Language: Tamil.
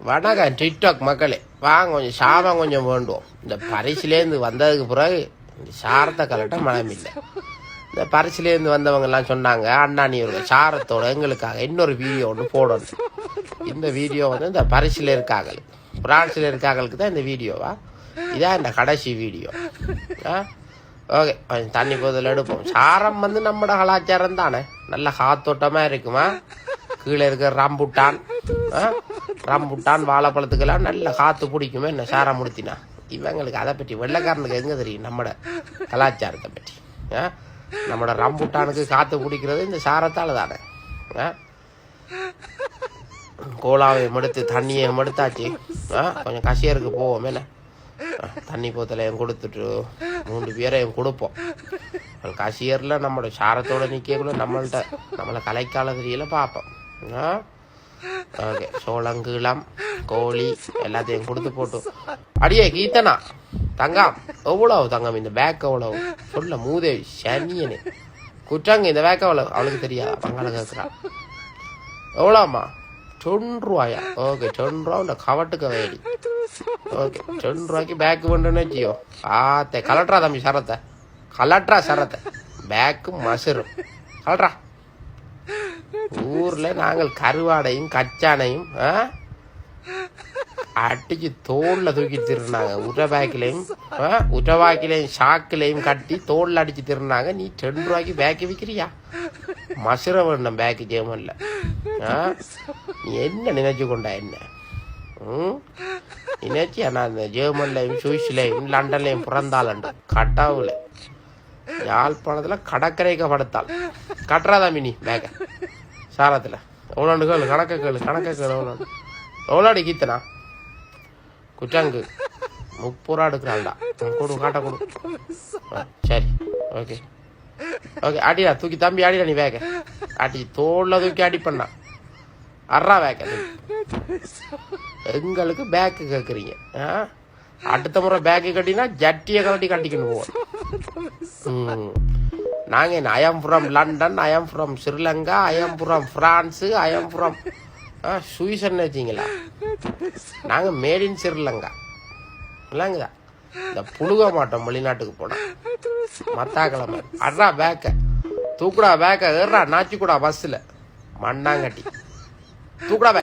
வணக்கம் டிக்டாக் மக்களே வாங்க கொஞ்சம் சாபம் கொஞ்சம் வேண்டுவோம். இந்த பரிசுலேருந்து வந்ததுக்கு பிறகு இந்த சாரத்தை கலட்ட மனம் இல்லை இந்த பரிசுலேருந்து வந்தவங்கெல்லாம் சொன்னாங்க அண்ணா நீ ஒரு சாரத்தோட எங்களுக்காக இன்னொரு வீடியோ ஒன்று போடணும். இந்த வீடியோ வந்து இந்த பரிசில் இருக்காங்க பிரான்ஸில் இருக்காங்களுக்கு தான் இந்த வீடியோவா? இதான் இந்த கடைசி வீடியோ. ஆ? ஓகே கொஞ்சம் தண்ணி போதில் எடுப்போம். சாரம் வந்து நம்மட கலாச்சாரம் தானே. நல்ல காத்தோட்டமாக இருக்குமா? கீழே இருக்கிற ரம்புட்டான். ஆ? ரம்புட்டான் வாழைப்பழத்துக்கெல்லாம் நல்ல காற்று பிடிக்குமே என்ன சாரம் முடித்தினா இவங்களுக்கு அதை பற்றி வெள்ளைக்காரனுக்கு எங்கே தெரியும்? நம்மட கலாச்சாரத்தை பற்றி. ஆ? நம்மட ரம்புட்டானுக்கு காற்று பிடிக்கிறது இந்த சாரத்தால் தானே. ஆ? கோலாவை மடுத்து தண்ணியை மடுத்தாச்சு ஆ? கொஞ்சம் கசியருக்கு போவோம் என்ன? ஆ, தண்ணி போத்தலையும் கொடுத்துட்டு மூன்று பேரையும் கொடுப்போம். கசியரில் நம்மளோட சாரத்தோட நிற்கக்குள்ள நம்மள்கிட்ட நம்மளை கலைக்கால தெரியல பார்ப்போம். ஆ? ஓகே சோளங்கீழம் கோழி எல்லாத்தையும் கொடுத்து போட்டு. அடியே கீத்தனா தங்கம் எவ்வளவு தங்கம்? இந்த பேக் எவ்வளவு? சொல்ல மூதேவி சனியனே. குற்றாங்க இந்த பேக் எவ்வளவு? அவளுக்கு தெரியாதா? பங்காள கேட்குறா எவ்வளோம்மா டொன் ரூபாயா ஓகே டொன் ரூபா இந்த கவட்டுக்க வேடி ஓகே டொன் ரூபாய்க்கு பேக்கு பண்ணுன்னு வச்சியோ? ஆத்தே கலட்டுறா தம்பி சரத்தை. கலட்டுறா சரத்தை. பேக்கு மசுரும் கலட்டுறா. ஊர்ல நாங்கள் கருவாடையும் கச்சானையும் ஆ? அடிச்சு தோல்ல தூக்கி திருநாங்க உர பேக்கிலையும் உர ஷாக்கிலையும் கட்டி தோல்ல அடிச்சு திருநாங்க நீ ரெண்டு ரூபாய்க்கு பேக்கு விற்கிறியா மசுர வேண்டாம் பேக்கு ஜேமன்ல ஆ? நீ என்ன நினைச்சு கொண்டா என்ன? ம்? நினைச்சு நான் இந்த ஜெர்மன்லையும் சுவிஸ்லையும் லண்டன்லையும் பிறந்தாளண்டு கட்டாவில். யாழ்ப்பாணத்தில் கடற்கரைக்கப்படுத்தாள் கட்டுறாதா மினி பேக்கை சாரத்தில். எவ்வளோண்டு கேளு கணக்க கேளு கணக்க கேளு எவ்வளோ எவ்வளோடி கீத்தனா குச்சாங்கு. முப்பது ரூபா எடுக்கிறாள்டா ம், கொடு காட்ட கொடு. சரி. ஓகே. ஓகே அடிடா தூக்கி தம்பி அடிடா நீ வேக. அடி தோல்ல தூக்கி அடி பண்ணா அறா வேக. எங்களுக்கு பேக்கு கேட்குறீங்க ஆ? அடுத்த முறை பேக்கு கட்டினா ஜட்டியை கட்டி கட்டிக்கணும் போவோம். நாங்கள் என்ன I'm from London I'm from Sri Lanka I'm from France I'm from சுவிசன் வச்சிங்களா? நாங்கள் மேட் இன் ஸ்ரீலங்கா இல்லைங்களா இந்த புழுக மாட்டோம் வெளிநாட்டுக்கு போனா. மத்தாக்கிழமை. அட்ரா பேக்க தூக்குடா பேக்க ஏறா நாச்சிக்கூடா பஸ்ஸில் மண்ணாங்கட்டி. தூக்குடா பேக்